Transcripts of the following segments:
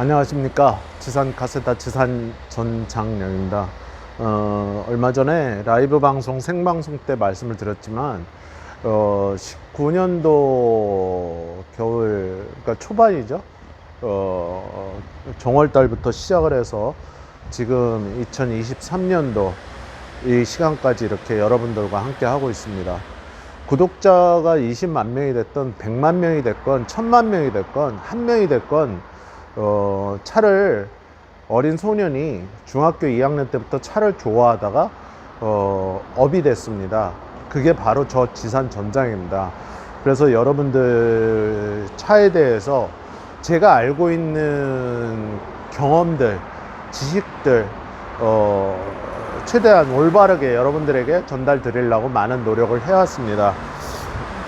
안녕하십니까 지산 카세타 지산 전장영입니다. 어, 얼마 전에 라이브 방송 생방송 때 말씀을 드렸지만 어, 19년도 겨울 그러니까 초반이죠. 어, 정월 달부터 시작을 해서 지금 2023년도 이 시간까지 이렇게 여러분들과 함께 하고 있습니다. 구독자가 20만 명이 됐건 100만 명이 됐건 1000만 명이 됐건 한 명이 됐건 어, 차를 어린 소년이 중학교 2학년 때부터 차를 좋아하다가 어, 업이 됐습니다. 그게 바로 저 지산 전장입니다. 그래서 여러분들 차에 대해서 제가 알고 있는 경험들, 지식들, 어, 최대한 올바르게 여러분들에게 전달 드리려고 많은 노력을 해왔습니다.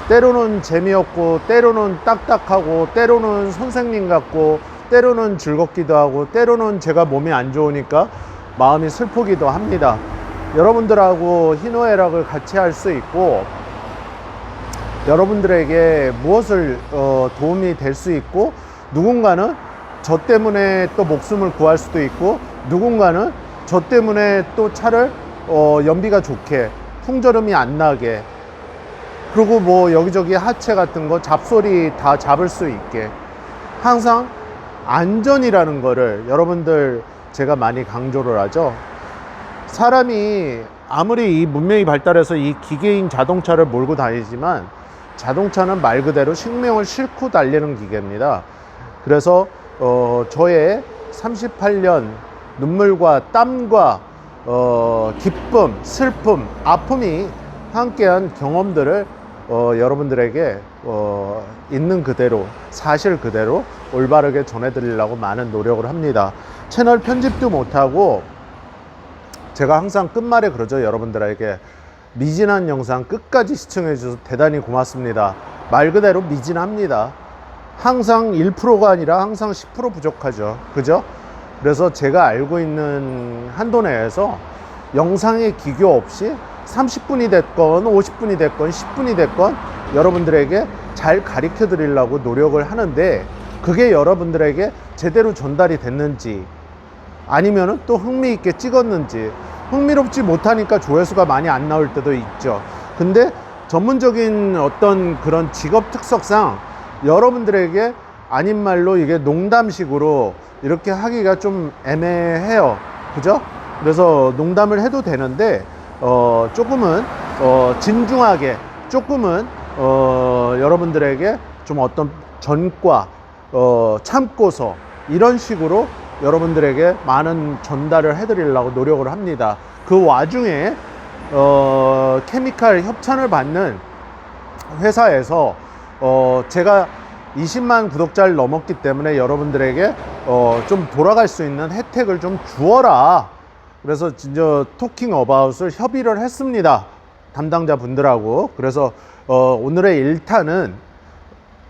때로는 재미없고, 때로는 딱딱하고, 때로는 선생님 같고, 때로는 즐겁기도 하고, 때로는 제가 몸이 안 좋으니까 마음이 슬프기도 합니다. 여러분들하고 희노애락을 같이 할 수 있고, 여러분들에게 무엇을 어, 도움이 될 수 있고, 누군가는 저 때문에 또 목숨을 구할 수도 있고, 누군가는 저 때문에 또 차를 어, 연비가 좋게, 풍절음이 안 나게, 그리고 뭐 여기저기 하체 같은 거 잡소리 다 잡을 수 있게 항상 안전이라는 거를 여러분들 제가 많이 강조를 하죠. 사람이 아무리 이 문명이 발달해서 이 기계인 자동차를 몰고 다니지만 자동차는 말 그대로 생명을 싣고 달리는 기계입니다. 그래서 어, 저의 38년 눈물과 땀과 어, 기쁨, 슬픔, 아픔이 함께한 경험들을 어, 여러분들에게 어, 있는 그대로 사실 그대로 올바르게 전해드리려고 많은 노력을 합니다. 채널 편집도 못하고 제가 항상 끝말에 그러죠 여러분들에게 미진한 영상 끝까지 시청해 주셔서 대단히 고맙습니다. 말 그대로 미진합니다. 항상 1%가 아니라 항상 10% 부족하죠. 그죠? 그래서 제가 알고 있는 한도 내에서 영상의 기교 없이 30분이 됐건 50분이 됐건 10분이 됐건 여러분들에게 잘 가르쳐 드리려고 노력을 하는데 그게 여러분들에게 제대로 전달이 됐는지 아니면은 또 흥미있게 찍었는지 흥미롭지 못하니까 조회수가 많이 안 나올 때도 있죠. 근데 전문적인 어떤 그런 직업 특성상 여러분들에게 아닌 말로 이게 농담식으로 이렇게 하기가 좀 애매해요. 그죠? 그래서 농담을 해도 되는데 어, 조금은 어, 진중하게 조금은 어, 여러분들에게 좀 어떤 전과 어, 참고서 이런 식으로 여러분들에게 많은 전달을 해드리려고 노력을 합니다. 그 와중에 어, 케미칼 협찬을 받는 회사에서 어, 제가 20만 구독자를 넘었기 때문에 여러분들에게 어, 좀 돌아갈 수 있는 혜택을 좀 주어라. 그래서 진짜 토킹 어바웃을 협의를 했습니다. 담당자 분들하고. 그래서 어, 오늘의 일탄은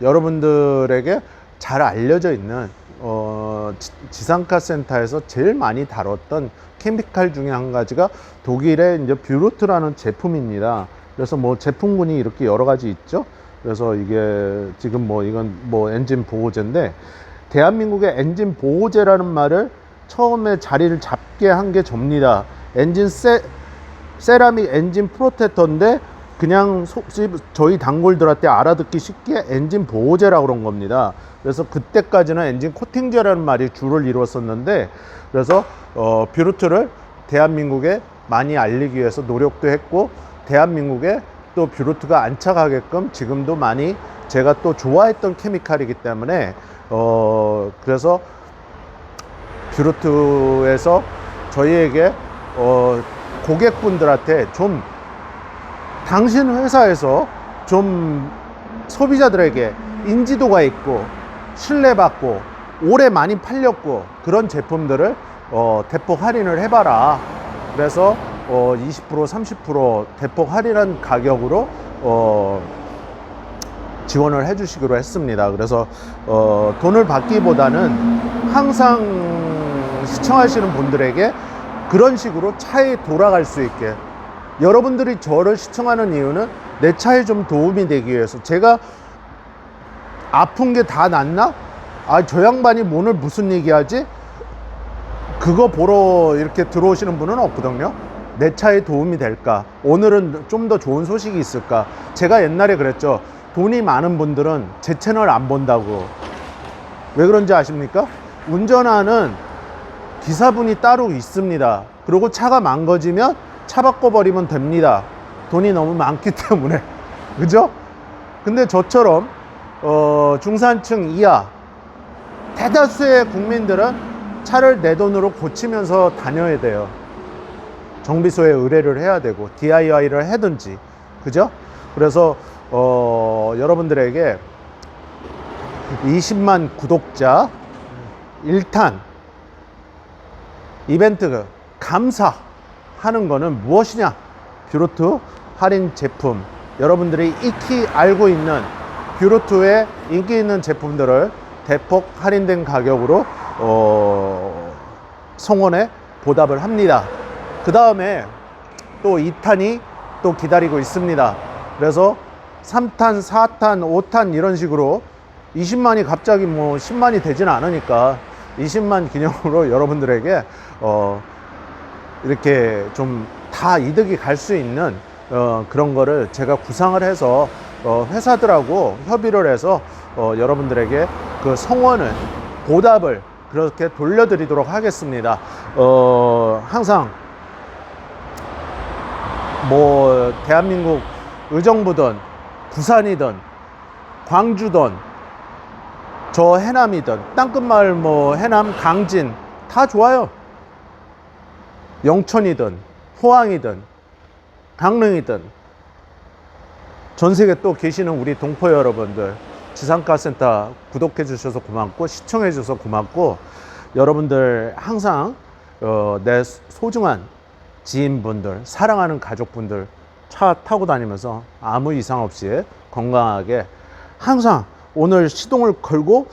여러분들에게 잘 알려져 있는 어, 지- 지상카 센터에서 제일 많이 다뤘던 케미칼 중에 한 가지가 독일의 이제 뷰루트라는 제품입니다. 그래서 뭐 제품군이 이렇게 여러 가지 있죠. 그래서 이게 지금 뭐 이건 뭐 엔진 보호제인데 대한민국의 엔진 보호제라는 말을 처음에 자리를 잡게 한 게 접니다. 엔진 세, 세라믹 엔진 프로텍터인데 그냥 속시 저희 단골들한테 알아듣기 쉽게 엔진 보호제라고 그런 겁니다. 그래서 그때까지는 엔진 코팅제라는 말이 주를 이루었었는데 그래서 어, 뷰루트를 대한민국에 많이 알리기 위해서 노력도 했고 대한민국에 또 뷰루트가 안착하게끔 지금도 많이 제가 또 좋아했던 케미칼이기 때문에 어 그래서 뷰루트에서 저희에게 어 고객분들한테 좀 당신 회사에서 좀 소비자들에게 인지도가 있고 신뢰받고 오래 많이 팔렸고 그런 제품들을 어, 대폭 할인을 해봐라. 그래서 어, 20% 30% 대폭 할인한 가격으로 어, 지원을 해주시기로 했습니다. 그래서 어, 돈을 받기보다는 항상 시청하시는 분들에게 그런 식으로 차에 돌아갈 수 있게 여러분들이 저를 시청하는 이유는 내 차에 좀 도움이 되기 위해서 제가 아픈 게 다 낫나? 아, 저 양반이 오늘 무슨 얘기하지? 그거 보러 이렇게 들어오시는 분은 없거든요. 내 차에 도움이 될까? 오늘은 좀 더 좋은 소식이 있을까? 제가 옛날에 그랬죠. 돈이 많은 분들은 제 채널 안 본다고. 왜 그런지 아십니까? 운전하는 기사분이 따로 있습니다. 그리고 차가 망가지면 차 바꿔버리면 됩니다. 돈이 너무 많기 때문에. 그죠? 근데 저처럼, 어, 중산층 이하, 대다수의 국민들은 차를 내 돈으로 고치면서 다녀야 돼요. 정비소에 의뢰를 해야 되고, DIY를 하든지. 그죠? 그래서, 어, 여러분들에게 20만 구독자 1탄 이벤트 감사 하는 거는 무엇이냐? 뷰로트 할인 제품. 여러분들이 익히 알고 있는 뷰로트의 인기 있는 제품들을 대폭 할인된 가격으로 어, 성원에 보답을 합니다. 그 다음에 또 2탄이 또 기다리고 있습니다. 그래서 3탄, 4탄, 5탄 이런 식으로 20만이 갑자기 뭐 10만이 되진 않으니까 20만 기념으로 여러분들에게 어 이렇게 좀 다 이득이 갈 수 있는 어 그런 거를 제가 구상을 해서 어 회사들하고 협의를 해서 어 여러분들에게 그 성원을 보답을 그렇게 돌려드리도록 하겠습니다. 어 항상 뭐 대한민국 의정부든 부산이든 광주든 저 해남이든 땅끝마을 뭐 해남 강진 다 좋아요. 영천이든 포항이든 강릉이든 전 세계 또 계시는 우리 동포 여러분들 지상가센터 구독해 주셔서 고맙고 시청해 주셔서 고맙고 여러분들 항상 어, 내 소중한 지인분들 사랑하는 가족분들 차 타고 다니면서 아무 이상 없이 건강하게 항상 오늘 시동을 걸고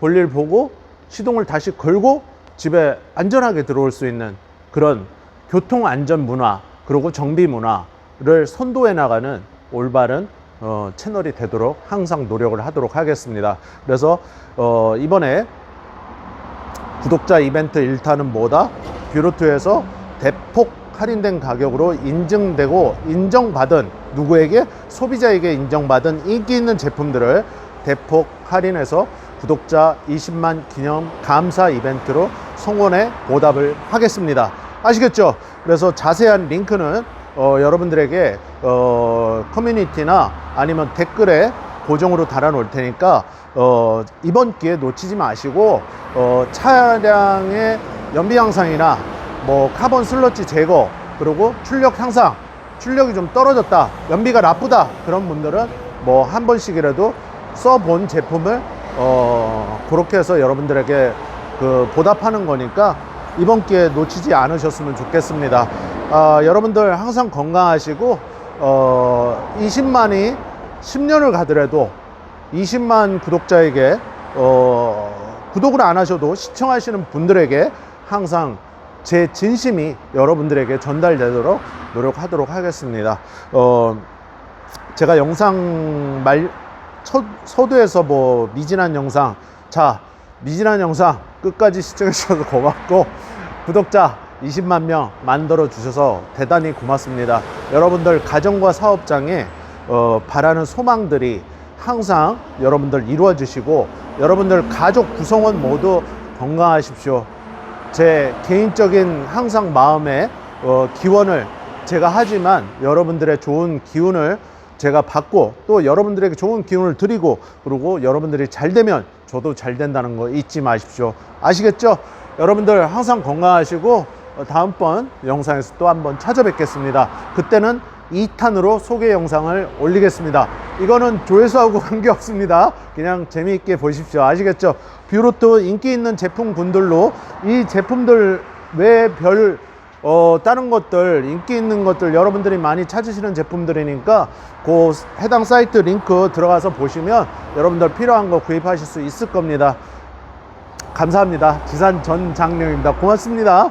볼일 보고 시동을 다시 걸고 집에 안전하게 들어올 수 있는 그런 교통 안전 문화 그리고 정비 문화를 선도해 나가는 올바른 어, 채널이 되도록 항상 노력을 하도록 하겠습니다. 그래서 어, 이번에 구독자 이벤트 1탄은 뭐다? 뷰로트에서 대폭 할인된 가격으로 인증되고 인정받은 누구에게 소비자에게 인정받은 인기 있는 제품들을 대폭 할인해서 구독자 20만 기념 감사 이벤트로 성원에 보답을 하겠습니다. 아시겠죠? 그래서 자세한 링크는 어, 여러분들에게 어, 커뮤니티나 아니면 댓글에 고정으로 달아 놓을 테니까 어, 이번 기회 놓치지 마시고 어, 차량의 연비 향상이나 뭐 카본 슬러지 제거 그리고 출력 향상 출력이 좀 떨어졌다 연비가 나쁘다 그런 분들은 뭐 한 번씩이라도 써본 제품을 어, 그렇게 해서 여러분들에게 그 보답하는 거니까 이번 기회 놓치지 않으셨으면 좋겠습니다. 아, 여러분들 항상 건강하시고 어, 20만이 10년을 가더라도 20만 구독자에게 어, 구독을 안 하셔도 시청하시는 분들에게 항상 제 진심이 여러분들에게 전달되도록 노력하도록 하겠습니다. 어, 제가 영상 말 첫, 서두에서 뭐 미진한 영상 자 미진한 영상 끝까지 시청해 주셔서 고맙고 구독자 20만 명 만들어 주셔서 대단히 고맙습니다. 여러분들 가정과 사업장에 어, 바라는 소망들이 항상 여러분들 이루어 주시고 여러분들 가족 구성원 모두 건강하십시오. 제 개인적인 항상 마음에 어, 기원을 제가 하지만 여러분들의 좋은 기운을 제가 받고 또 여러분들에게 좋은 기운을 드리고 그리고 여러분들이 잘 되면 저도 잘 된다는 거 잊지 마십시오. 아시겠죠? 여러분들 항상 건강하시고 어, 다음번 영상에서 또 한번 찾아뵙겠습니다. 그때는 2탄으로 소개 영상을 올리겠습니다. 이거는 조회수하고 관계없습니다. 그냥 재미있게 보십시오. 아시겠죠? 뷰로트 인기 있는 제품군들로 이 제품들 외별 어, 다른 것들, 인기 있는 것들, 여러분들이 많이 찾으시는 제품들이니까, 그 해당 사이트 링크 들어가서 보시면 여러분들 필요한 거 구입하실 수 있을 겁니다. 감사합니다. 지산 전 장룡입니다. 고맙습니다.